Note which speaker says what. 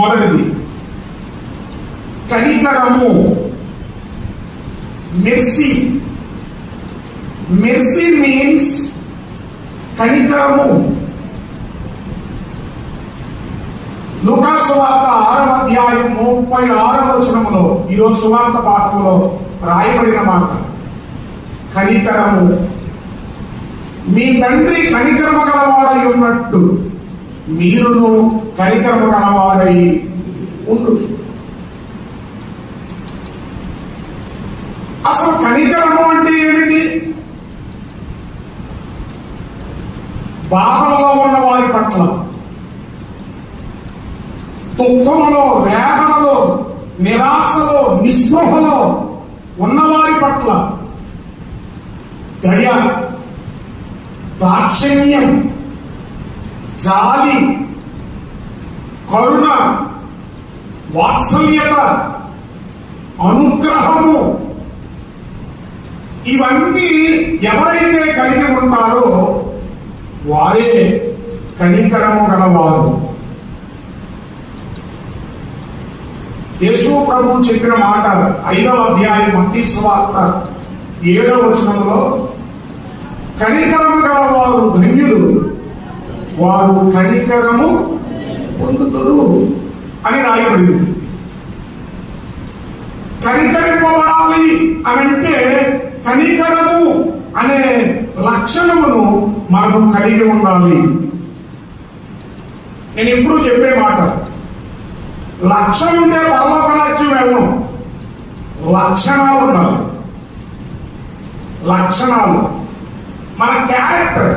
Speaker 1: మొదటిది. కనికరము mercy. Mercy means కనికరము. లుకా సువార్త ఆరవ అధ్యాయం ముప్పై ఆరవ వచనములో ఈరోజు సువార్త పాఠంలో రాయబడిన మాట. కనికరము. మీ తండ్రి కనికరమ గలవాడై ఉన్నట్టు. మీరును కనికరమ కలవారై ఉండు. అసలు కనికరము అంటే ఏమిటి? బాధల్లో ఉన్న వారి పట్ల దుఃఖంలో వేదనలో నిరాశలో నిస్పృహలో ఉన్నవారి పట్ల దయ దాక్షిణ్యం జాలి కరుణ వాత్సల్యత అనుగ్రహము ఇవన్నీ ఎవరైతే కలిగి ఉంటారో వారే కనికరము గలవారు. యేసు ప్రభు చెప్పిన మాట ఐదవ అధ్యాయం మత్తీ స్వార్త ఏడవ వచనంలో కనికరము గలవారు ధన్యులు వారు కనికరము పొందుతురు అని రాయబడింది. కనికరింపబడాలి అని అంటే కనికరము అనే లక్షణమును మనం కలిగి ఉండాలి. నేను ఎప్పుడు చెప్పే మాట లక్ష్యం ఉంటే పరలోక రాజ్యం వెళ్ళం లక్షణాలు ఉండాలి. లక్షణాలు. మన క్యారెక్టర్